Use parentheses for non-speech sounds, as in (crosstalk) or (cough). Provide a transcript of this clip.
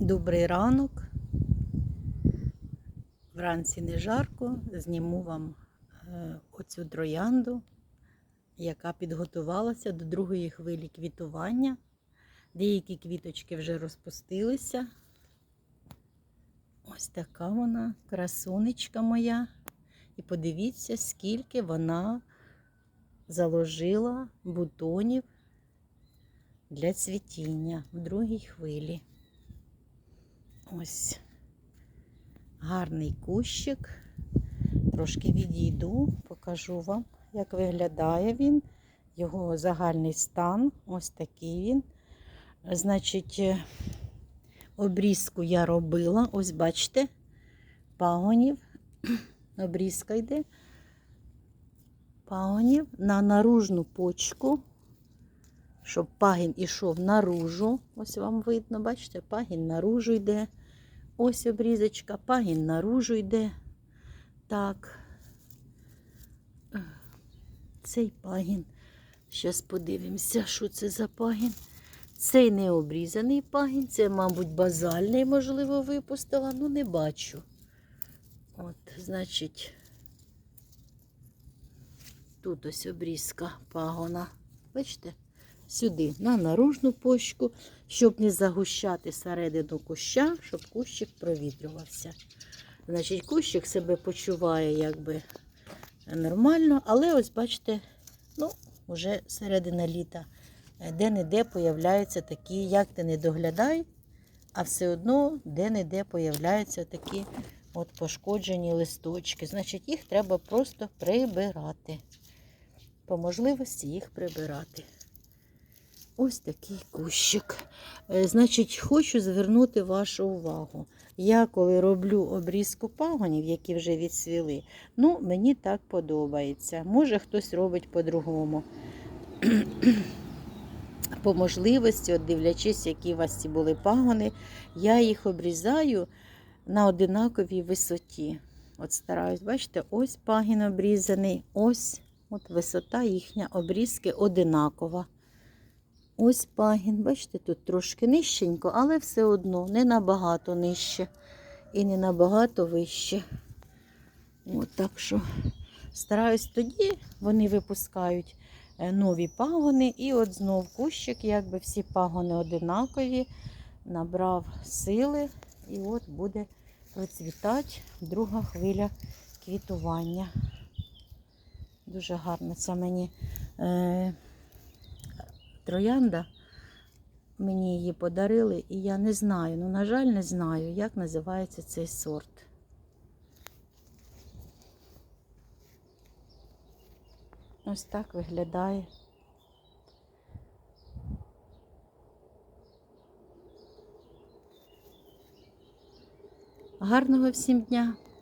Добрий ранок. Вранці не жарко. Зніму вам е, оцю троянду, яка підготувалася до другої хвилі квітування. Деякі квіточки вже розпустилися. Ось така вона, красунечка моя. І подивіться, скільки вона заложила бутонів для цвітіння в другій хвилі. Ось гарний кущик. Трошки відійду, покажу вам, як виглядає він, його загальний стан. Ось такий він. Значить, е, обрізку я робила, ось бачите, пагонів. (clears throat) Обрізка йде. Пагонів на наружну почку щоб пагін ішов наружу. Ось вам видно, бачите, пагін наружу йде. Ось обрізочка, пагін наружу йде. Так. Цей пагін. Зараз подивимося, що це за пагін. Цей не обрізаний пагін, це, мабуть, базальний, можливо, випустила, ну не бачу. От, значить, тут ось обрізка пагона. Бачите? Сюди, на наружну почку, щоб не загущати середину куща, щоб кущик провітрювався. Значить, кущик себе почуває якби нормально, але ось бачите, ну, вже середина літа, де-не-де появляються такі, як ти не доглядай, а все одно де-не-де появляються такі от пошкоджені листочки. Значить, їх треба просто прибирати. По можливості їх прибирати. Ось такий кущик. Е, Значить, хочу звернути вашу увагу. Я коли роблю обрізку пагонів, які вже відсвіли, ну, мені так подобається. Може, хтось робить по-другому. (clears throat) По можливості, от дивлячись, які у вас ці були пагони, я їх обрізаю на одинаковій висоті. От стараюсь, бачите, ось пагін обрізаний, ось от висота їхня обрізки одинакова. Ось пагін, бачите, тут трошки нижченько, але все одно не набагато нижче і не набагато вище. От так що стараюсь тоді, вони випускають е, нові пагони, і от знов кущик, якби всі пагони одинакові, набрав сили, і от буде процвітати друга хвиля квітування. Дуже гарно це мені. Троянда. Мені її подарили, і я не знаю, ну, на жаль, не знаю, як називається цей сорт. Ось так виглядає. Гарного всім дня!